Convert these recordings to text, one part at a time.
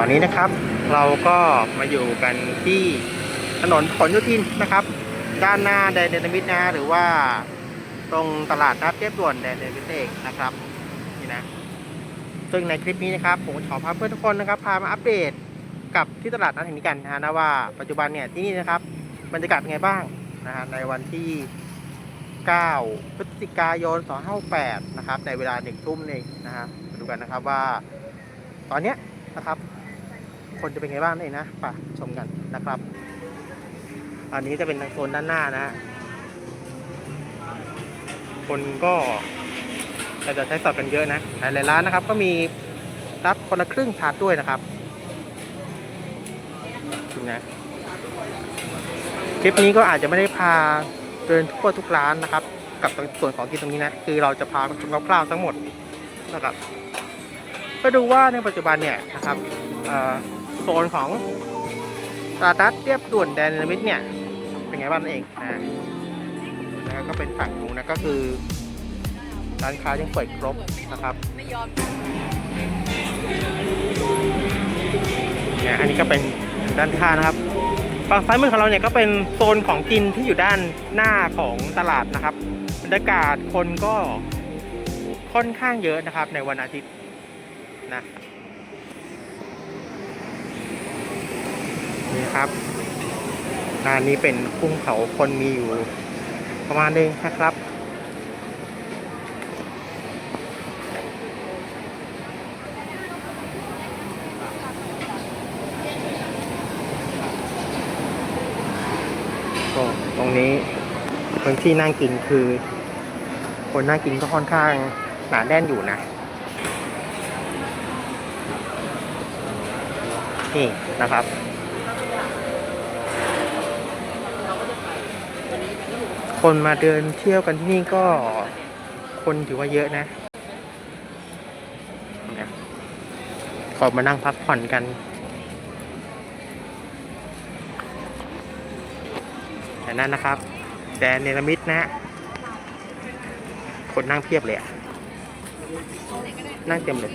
ตอนนี้นะครับ เราก็มาอยู่กันที่ถนนผลโยธินนะครับ ด้านหน้าแดนเดนมิตนะหรือว่าตรงตลาดนัดเรียบด่วนแดนเดนมิตเองนะครับนี่นะซึ่งในคลิปนี้นะครับผมขอพาเพื่อนทุกคนนะครับ พามาอัปเดตกับที่ตลาดนัดแห่งนี้กันนะฮะนะว่าปัจจุบันเนี่ยที่นี่นะครับบรรยากาศเป็นไงบ้างนะฮะในวันที่ 9 พฤศจิกายน 2568นะครับ ในเวลาหนึ่งทุ่มเองนะฮะมาดูกันนะครับว่า ตอนเนี้ยนะครับ คนจะเป็นไงบ้างนี่นเองนะไปชมกันนะครับ อันนี้จะเป็นทางโซนด้านหน้านะฮะคนก็แต่จะใช้สอบกันเยอะนะหลายร้านนะครับ ก็มีรับคนละครึ่งชาร์จด้วยนะครับดูนะคลิปนี้ก็อาจจะไม่ได้พาเดินทั่วทุกร้านนะครับ กับส่วนของกินตรงนี้นะคือเราจะพาชมคร่าวๆทั้งหมดนะครับก็ดูว่าในปัจจุบันเนี่ยนะครับอ่อโซนของตลาดนัดเรียบด่วนแดนมิตเนี่ย เป็นไงบ้างนั่นเองนะแล้วก็เป็นฝั่งนู้นนะก็คือร้านค้ายังเปิดครบนะครับเนี่ยอันนี้ก็เป็นด้านข้างนะครับฝั่งซ้ายมือของเราเนี่ยก็เป็นโซนของกินที่อยู่ด้านหน้าของตลาดนะครับบรรยากาศคนก็ค่อนข้างเยอะนะครับในวันอาทิตย์นะ นี่ครับร้านนี้เป็นกุ้งเผาคนมีอยู่ ประมาณนึงนะครับ ก็ตรงนี้พื้นที่นั่งกินคือ คนนั่งกินก็ค่อนข้างหนาแน่นอยู่นะนี่นะครับ คนมาเดินเที่ยวกันที่นี่ก็คนถือว่าเยอะนะ ขอมานั่งพักผ่อนกัน แต่นั่นนะครับแดนเนลมิดนะ คนนั่งเพียบเลยอะนั่งเต็มเลย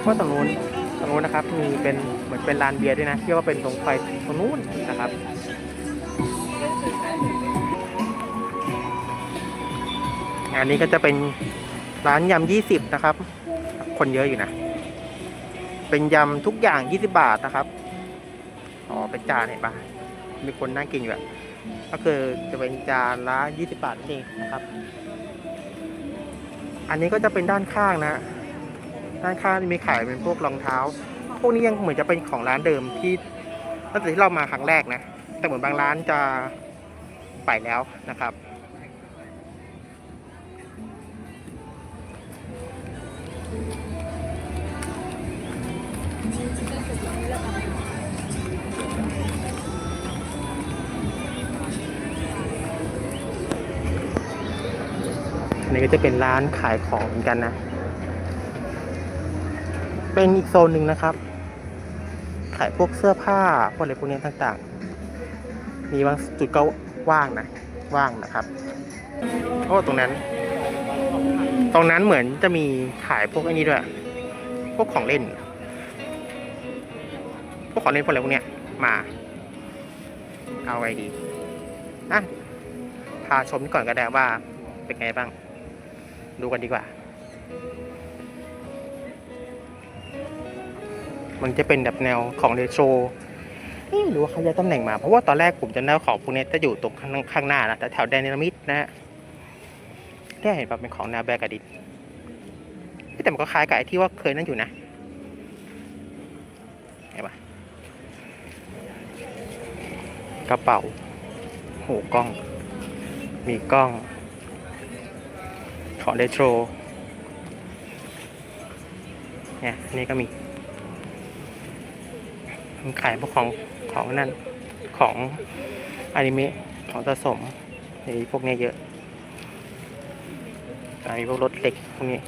เพราะตรงนู้นตรงนู้นนะครับ มีเป็น เหมือนเป็นลานเบียร์ด้วยนะที่ว่าเป็นตรงไฟตรงนู้นนะครับอันนี้ก็จะเป็นร้านยำยี่สิบนะครับ คนเยอะอยู่นะ เป็นยำทุกอย่างยี่สิบาทนะครับ อ๋อ เป็นจานเห็นปะมีคนนั่งกินอยู่อะก็คือจะเป็นจานละ20บาทนั่นเองนะครับ อันนี้ก็จะเป็นด้านข้างนะ ด้านข้างมีขายเป็นพวกรองเท้า พวกนี้ยังเหมือนจะเป็นของร้านเดิมที่ตั้งแต่ที่เรามาครั้งแรกนะ แต่เหมือนบางร้านจะไปแล้วนะครับนนี้ก็จะเป็นร้านขายของเหมือนกันนะ เป็นอีกโซนหนึ่งนะครับ ขายพวกเสื้อผ้าพวกอะไรพวกนี้ต่างๆ มีบางจุดก็ว่างนะว่างนะครับโอ้ตรงนั้น ตรงนั้นเหมือนจะมีขายพวกไอ้นี้ด้วย พวกของเล่น พวกของเล่นพวกอะไรพวกเนี้ยมา เอาไงดีอะพาชมก่อนก็ได้ว่าเป็นไงบ้าง ดูกันดีกว่า มันจะเป็นแบบแนวของเรโทรเอ๊ะหรือว่าเขาย้ายตำแหน่งมา เพราะว่าตอนแรกผมจะแนวของพวกนี้จะอยู่ตรงข้างางหน้านะแต่แถวแดนนิมิดนะฮะได้เห็นแบบเป็นของแนวแบกกดิษเอ๊ะแต่มันก็คล้ายกับไอ้ที่ว่าเคยนั่นอยู่นะเห็นปะกระเป๋าโหกล้อง มีกล้อง ของเรโทรเนี่ยอันนี่ก็มี มันขายพวกของของนั่นของอนิเมะของสะสมในพวกนี้เยอะอ่ามีพวกรถเหล็กพวกนี้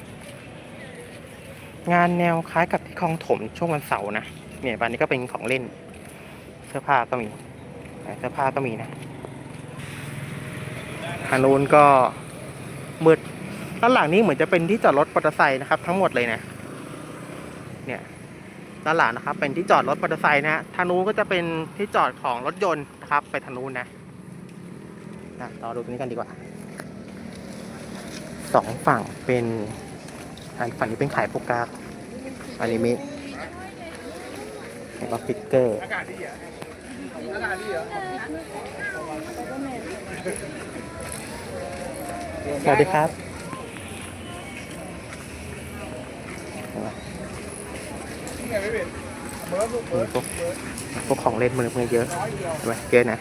งานแนวคล้ายกับที่คลองถมช่วงวันเสาร์นะเนี่ยวันนี้ก็เป็นของเล่น เสื้อผ้าก็มีเสื้อผ้าก็มีนะทางนู้นก็มืดด้านหลังนี้เหมือนจะเป็นที่จอดรถมอเตอร์ไซค์นะครับ ทั้งหมดเลยนะ เนี่ย ด้านหลังนะครับ เป็นที่จอดรถมอเตอร์ไซค์นะฮะทางนู้นก็จะเป็นที่จอดของรถยนต์นะครับ ไปทางนู้นนะนะเราดูตรงนี้กันดีกว่าสองฝั่งเป็นอันฝั่งนี้เป็นขายโปกาฟอนิเมะแล้วก็ฟิกเกอร์สวัสดีครับ มีพวกพวกของเล่นมือมือเยอะใช่ไหมเยอะนะ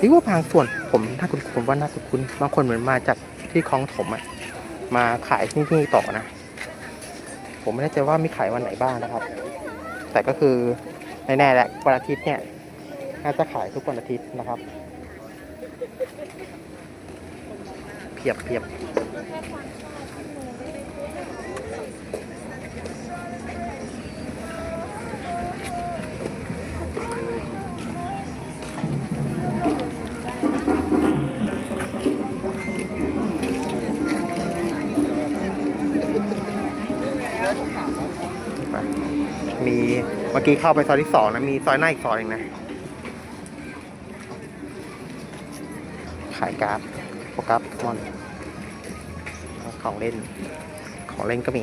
นี่ว่าบางส่วนผมถ้าคุณผมว่าน่าคุณบางคนเหมือนมาจากที่คลองถมอะมาขายที่นี่ต่อนะ ผมไม่แน่ใจว่ามีขายวันไหนบ้างนะครับ แต่ก็คือแน่ๆแหละวันอาทิตย์เนี่ยน่าจะขายทุกวันอาทิตย์นะครับ พียบเพียบมีเมื่อกี้เข้าไปซอยที่สองนะ มีซอยหน้าอีกซอยหนึงนะ ขายการ์ด โปกราฟมอนของเล่น ของเล่นก็มี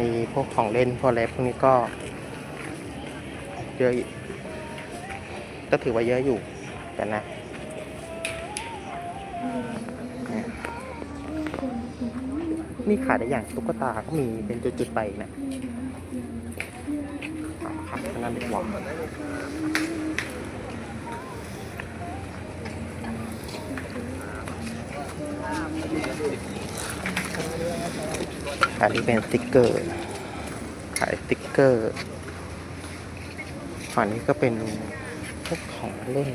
มีพวกของเล่นพวกอะไรพวกนี้ก็เยอะก็ถือว่าเยอะอยู่แต่นะเนี่ยนี่ขายได้อย่างตุ๊กตาก็มีเป็นจุดๆไปนะ อาครับนั่นดีกว่าอันนี้เป็นสติกเกอร์ ขายสติ๊กเกอร์ฝั่งนี้ก็เป็นพวกของเล่น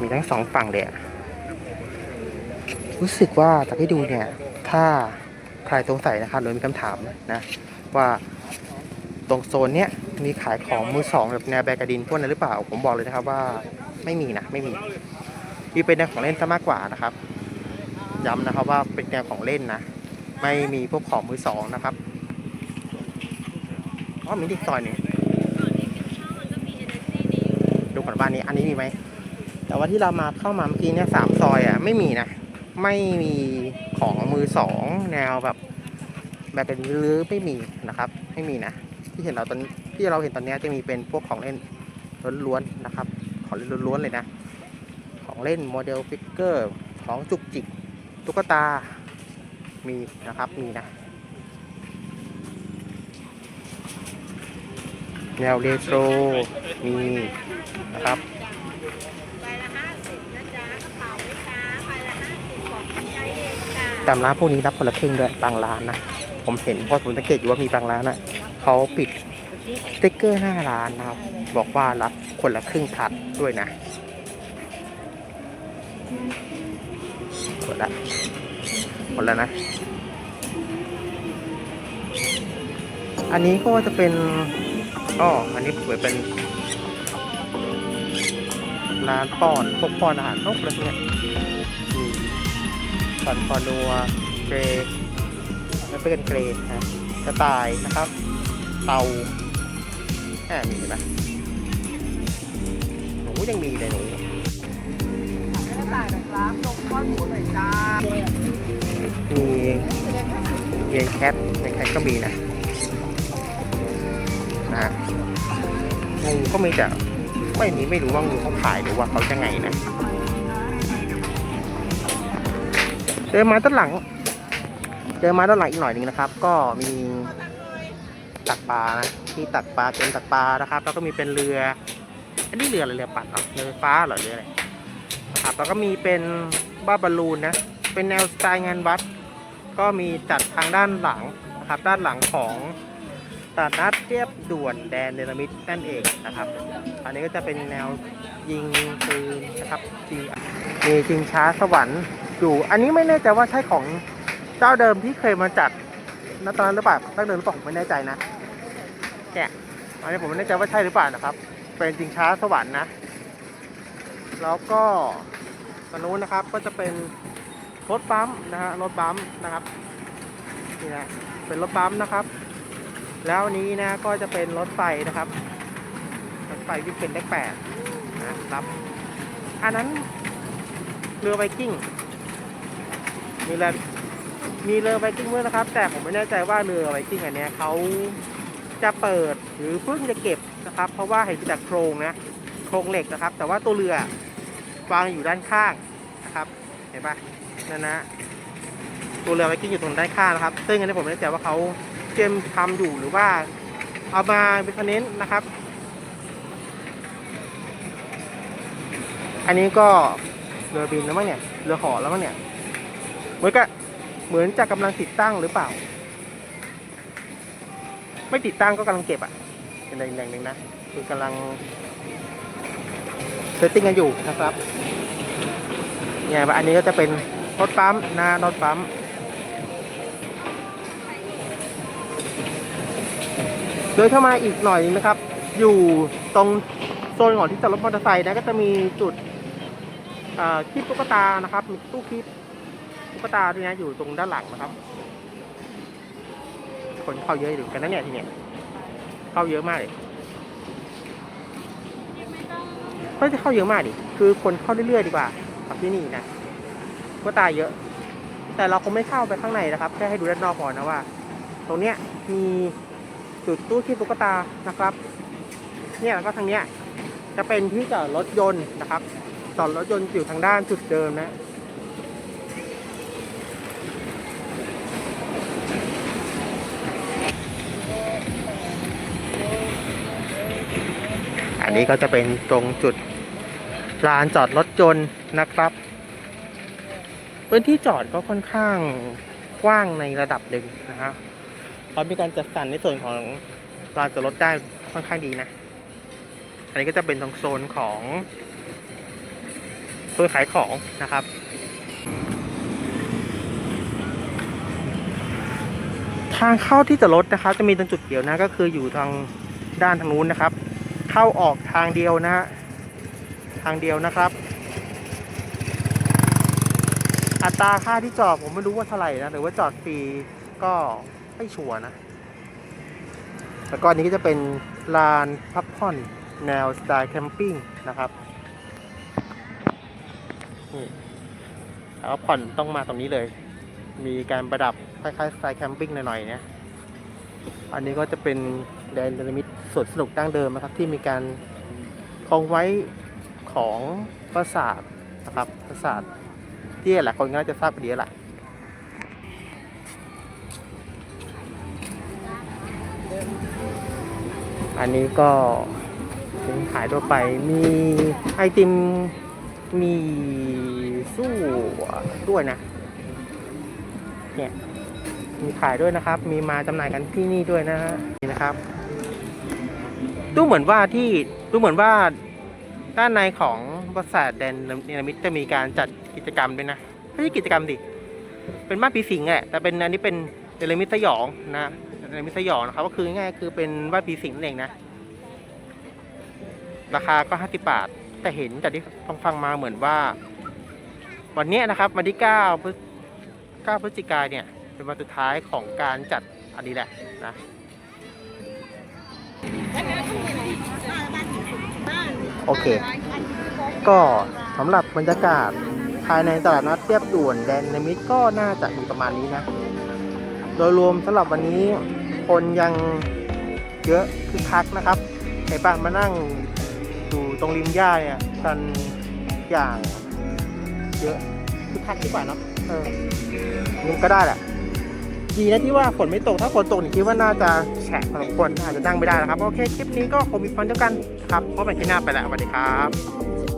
มีทั้งสองฝั่งเลยอะรู้สึกว่าจากที่ดูเนี่ย ถ้าใครสงสัยนะครับหรือมีคำถามนะ ว่า ตรงโซนเนี้ยมีขายของมือสองแบบแนวแบกกระดินพวกนั้นหรือเปล่า ผมบอกเลยนะครับว่าไม่มีนะไม่มีมีเป็นแนวของเล่นซะมากกว่านะครับ ย้ำนะครับว่าเป็นแนวของเล่นนะ ไม่มีพวกของมือสองนะครับอ๋อมีอีกซอยหนึ่งดูก่อนบ้านนี้อันนี้มีไหมแต่ว่าที่เรามาเข้ามาเมื่อกี้เนี่ยสามซอยอะไม่มีนะ ไม่มีของมือสองแนวแบบแบบเป็นหรือไม่มีนะครับ ไม่มีนะ ที่เห็นเราตอนที่เราเห็นตอนเนี้ยจะมีเป็นพวกของเล่นล้วนๆนะครับ ของเล่นล้วนๆเลยนะ ของเล่นโมเดลฟิกเกอร์ของจุกจิกตุ๊กตามีนะครับมีนะ แนวเรโทรมีนะครับใบละห้าสิบนะจ๊ะกระเป๋าลูกค้าใบละห้าสิบของคุณใจเองจ้ะตามร้านพวกนี้รับคนละครึ่งด้วยบางร้านนะ ผมเห็นเพราะผมสังเกตอยู่ว่ามีบางร้านอะ เขาปิดสติ๊กเกอร์หน้าร้านนะครับ บอกว่ารับคนละครึ่งทัดด้วยนะหมดละหมดแล้วนะ อันนี้ก็จะเป็นอ๋ออันนี้เหมือนเป็นร้านป้อนพวกป้อนอาหารนกอะไรพวกเนี้ยสันคอนัวเกรย์แล้วเป็นเกรย์นะกระต่ายนะครับ เตาแหมมีไหมหนูยังมีเลยหนูกระต่ายนะครับลงก้อนหมูหน่อยจ้ามีเยนแคทในแคทก็มีนะนะฮะงูก็มีแต่ไม่มีไม่รู้ว่างูเขาขายหรือว่าเขาจะไงนะเดินมาด้านหลังเดินมาด้านหลังอีกหน่อยหนึ่งนะครับ ก็มี ตักปลานะที่ตักปลาเป็นตักปลานะครับ แล้วก็มีเป็นเรือ อันนี้เรืออะไรเรือปัดเหรอเรือฟ้าเหรอเรืออะไรนะครับแล้วก็มีเป็นบ้าบอลลูนนะเป็นแนวสไตล์งานวัด ก็มีจัดทางด้านหลังนะครับด้านหลังของตลาดนัดเรียบด่วนแดนเนรมิตนั่นเองนะครับ อันนี้ก็จะเป็นแนวยิงปืนนะครับจีมีชิงช้าสวรรค์อยู่ อันนี้ไม่แน่ใจว่าใช่ของเจ้าเดิมที่เคยมาจัดณตอนนั้นหรือเปล่าตั้งเดินหรือเปล่าผมไม่แน่ใจนะ เนี่ยอันนี้ผมไม่แน่ใจว่าใช่หรือเปล่านะครับ เป็นจริงช้าสวรรค์นะ แล้วก็ตรงนู้นนะครับก็จะเป็นรถปั๊มนะฮะรถปั๊มนะครับนี่นะเป็นรถปั๊มนะครับ แล้วนี้นะก็จะเป็นรถไฟนะครับรถไฟที่เป็นเลขแปดนะครับ อันนั้นเรือไวกิ้งมีเรือมีเรือไวกิ้งด้วยนะครับ แต่ผมไม่แน่ใจว่าเรือไวกิ้งอันนี้เขา จะเปิดหรือเพิ่งจะเก็บนะครับ เพราะว่าเห็นจากโครงนะโครงเหล็กนะครับ แต่ว่าตัวเรือวางอยู่ด้านข้างนะครับ เห็นปะนั่นนะตัวเรือไวกิ้งอยู่ตรงด้านข้างนะครับ ซึ่งอันนี้ผมไม่แน่ใจว่าเขาเตรียมทำอยู่หรือว่าเอามาเป็นคอนเนต์นะครับ อันนี้ก็เรือบินแล้วมั้งเนี่ยเรือหอแล้วมั้งเนี่ยเหมือนกับเหมือนจะกำลังติดตั้งหรือเปล่า ไม่ติดตั้งก็กำลังเก็บอะเป็นอย่างหนึ่งนะคือกำลังเซตติ้งกันอยู่นะครับเนี่ยอันนี้ก็จะเป็นรถปั๊มนะรถปั๊มโดยเข้ามาอีกหน่อยนึงนะครับ อยู่ตรงโซนของที่จอดรถมอเตอร์ไซค์นะก็จะมีจุดคลิปตุ๊กตานะครับ มีตู้คลิปตุ๊กตาด้วยนะอยู่ตรงด้านหลังนะครับ คนเข้าเยอะอยู่กันนะเนี่ยทีเนี้ยเข้าเยอะมากเลยไม่ได้เข้าเยอะมากดิคือคนเข้าเรื่อยๆดีกว่ากับที่นี่นะตุ๊กตายเยอะ แต่เราคงไม่เข้าไปข้างในนะครับแค่ให้ดูด้านนอกก่อนนะว่า ตรงเนี้ยมีจุดตู้ที่ตุ๊กตานะครับ เนี่ยแล้วก็ทางเนี้ยจะเป็นที่จอดรถยนต์นะครับจอดรถยนต์อยู่ทางด้านจุดเดิมนะ อันนี้ก็จะเป็นตรงจุดลานจอดรถยนต์นะครับพื้นที่จอดก็ค่อนข้างกว้างในระดับหนึ่งนะฮะเขามีการจัดสรรในส่วนของลานจอดรถได้ค่อนข้างดีนะ อันนี้ก็จะเป็นตรงโซนของโซนขายของนะครับทางเข้าที่จอดรถนะครับ จะมีตรงจุดเดียวนะก็คืออยู่ทางด้านทางนู้นนะครับ เข้าออกทางเดียวนะฮะทางเดียวนะครับ อัตราค่าที่จอดผมไม่รู้ว่าเท่าไหร่นะหรือว่าจอดฟรีก็ไม่ชัวร์นะแล้วก็อันนี้ก็จะเป็นลานพักผ่อนแนวสไตล์แคมปิ้งนะครับนี่แล้วผ่อนต้องมาตรงนี้เลย มีการประดับคล้ายๆสไตล์แคมปิ้งหน่อยๆเนี่ยอันนี้ก็จะเป็น แดนเดนมิตสวนสนุกดั้งเดิมนะครับ ที่มีการคงไว้ของปราสาทนะครับปราสาทที่หลายคนก็น่าจะทราบกันดีแล้วล่ะอันนี้ก็เป็นขายทั่วไปมีไอติมมีสู้ด้วยนะเนี่ยมีขายด้วยนะครับ มีมาจำหน่ายกันที่นี่ด้วยนะฮะนี่นะครับ ดูเหมือนว่าที่ดูเหมือนว่าด้านในของบริษัทแดนเนมิตจะมีการจัดกิจกรรมด้วยนะไม่ใช่กิจกรรมดิเป็นบ้านปีสิงแหละแต่เป็นอันนี้เป็นเดลมิตสยองนะเดลมิตสยองนะครับก็คือง่ายๆคือเป็นบ้านปีสิงนั่นเองนะ ราคาก็50บาท แต่เห็นจากที่ฟังฟังมาเหมือนว่า วันนี้นะครับวันที่9พฤศ9พฤศจิกายนเนี่ย เป็นวันสุดท้ายของการจัดอันนี้แหละนะ โอเค ก็สำหรับบรรยากาศภายในตลาดนัดเรียบด่วนแดนนมิตก็น่าจะมีประมาณนี้นะ โดยรวมสำหรับวันนี้คนยังเยอะคึกคักนะครับไอ้ปะมานั่งอยู่ตรงริมหญ้าเนี่ยกันอย่างเยอะคึกคักดีกว่าเนาะเออยังก็ได้แหละ ดีนะที่ว่าฝนไม่ตก ถ้าฝนตกนี่คิดว่าน่าจะแฉะพอสมควรอาจจะนั่งไม่ได้นะครับ โอเค คลิปนี้ก็คงมีฟันเท่ากันครับพบกันที่หน้าไปแล้วสวัสดีครับ